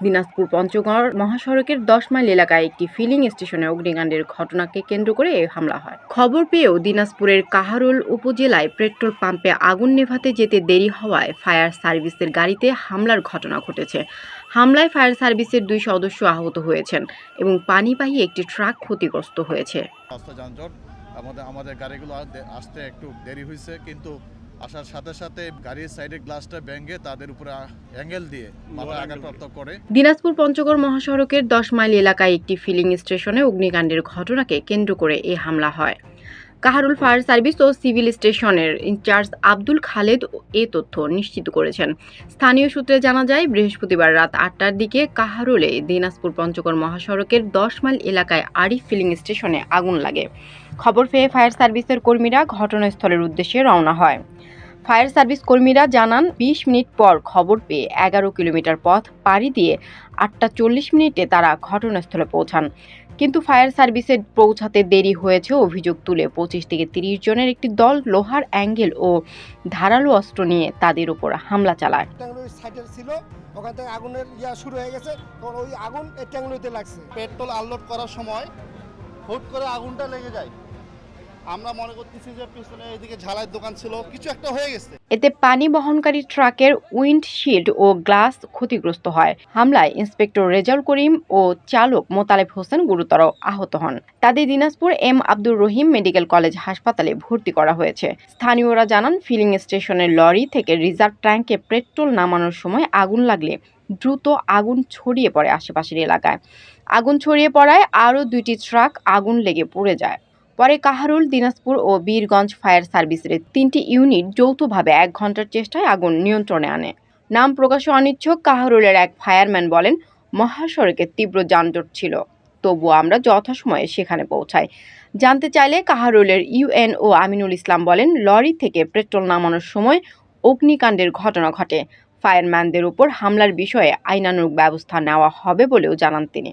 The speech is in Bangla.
দিনাজপুর পঞ্চগড় মহাসড়কের দশ মাইল এলাকায় একটি ফিলিং স্টেশনে অগ্নিকাণ্ডের ঘটনাকে কেন্দ্র করে এই হামলা হয়। খবর পেয়েও দিনাজপুরের কাহারোল উপজেলায় পেট্রোল পাম্পে আগুন নেভাতে যেতে দেরি হওয়ায় ফায়ার সার্ভিসের গাড়িতে হামলার ঘটনা ঘটেছে। হামলায় ফায়ার সার্ভিসের দুই সদস্য আহত হয়েছেন এবং পানিবাহী একটি ট্রাক ক্ষতিগ্রস্ত হয়েছে। আমাদের আমাদের গাড়িগুলো আসতে একটু দেরি হয়েছে কিন্তু আসার সাথে সাথে গাড়ির সাইডের গ্লাসটা ভেঙে তাদের উপরে অ্যাঙ্গেল দিয়ে মাথা আঘাতপ্রাপ্ত করে। দিনাজপুর পঞ্চগড় মহাসড়কের দশ মাইল এলাকায় একটি ফিলিং স্টেশনে অগ্নিকাণ্ডের ঘটনাকে কেন্দ্র করে এই হামলা হয়। কাহারুল ফায়ার সার্ভিস ও সিভিল স্টেশনের ইনচার্জ আব্দুল খালেদ এ তথ্য নিশ্চিত করেছেন। স্থানীয় সূত্রে জানা যায় বৃহস্পতিবার রাত আটটার দিকে কাহারুলে দিনাজপুর পঞ্চগড় মহাসড়কের দশ মাইল এলাকায় আরিফ ফিলিং স্টেশনে আগুন লাগে। খবর পেয়ে ফায়ার সার্ভিসের কর্মীরা ঘটনাস্থলের উদ্দেশ্যে রওনা হয়। ফায়ার সার্ভিস কর্মীরা জানান বিশ মিনিট পর খবর পেয়ে এগারো কিলোমিটার পথ পাড়ি দিয়ে আটটা চল্লিশ মিনিটে তারা ঘটনাস্থলে পৌঁছান। কিন্তু ফায়ার সার্ভিসে পৌঁছাতে দেরি হয়েছে অভিযোগ তুলে পঁচিশ থেকে তিরিশ জনের একটি দল লোহার অ্যাঙ্গেল ও ধারালো অস্ত্র নিয়ে তাদের উপর হামলা চালায়। ছিল ওখান থেকে আগুনের ইয়া শুরু হয়ে গেছে তখন ওই আগুন এই লাগছে। পেট্রোল আনলোড করার সময় হুট করে আগুনটা লেগে যায়। আমরা মনে করতেছি যে পিছনে এদিকে ঝালাইয়ের দোকান ছিল, কিছু একটা হয়ে গেছে। এতে পানি বহনকারী ট্রাকের উইন্ডশিল্ড ও গ্লাস ক্ষতিগ্রস্ত হয়। হামলায় ইন্সপেক্টর রেজাউল করিম ও চালক মোতালেব হোসেন গুরুতর আহত হন। তাদের Dinajpur M Abdur Rahim medical college হাসপাতালে ভর্তি করা হয়েছে। স্থানীয়রা জানান, ফিলিং স্টেশনের লরি থেকে রিজার্ভ ট্যাঙ্কে পেট্রোল নামানোর সময় আগুন লাগলে দ্রুত আগুন ছড়িয়ে পড়ে আশেপাশের এলাকায়। আগুন ছড়িয়ে পড়ায় আরও দুইটি ট্রাক আগুন লেগে পড়ে যায়। পরে কাহারুল, দিনাজপুর ও বীরগঞ্জ ফায়ার সার্ভিসের তিনটি ইউনিট যৌথভাবে এক ঘণ্টার চেষ্টায় আগুন নিয়ন্ত্রণে আনে। নাম প্রকাশে অনিচ্ছুক, কাহারুলের এক ফায়ারম্যান বলেন, মহাসড়কে তীব্র যানজট ছিল। তবুও আমরা যথাসময়ে সেখানে পৌঁছাই। জানতে চাইলে কাহারুলের ইউএন ও আমিনুল ইসলাম বলেন, লরি থেকে পেট্রোল নামানোর সময় অগ্নিকাণ্ডের ঘটনা ঘটে। ফায়ারম্যানদের উপর হামলার বিষয়ে আইনানুগ ব্যবস্থা নেওয়া হবে বলেও জানান তিনি।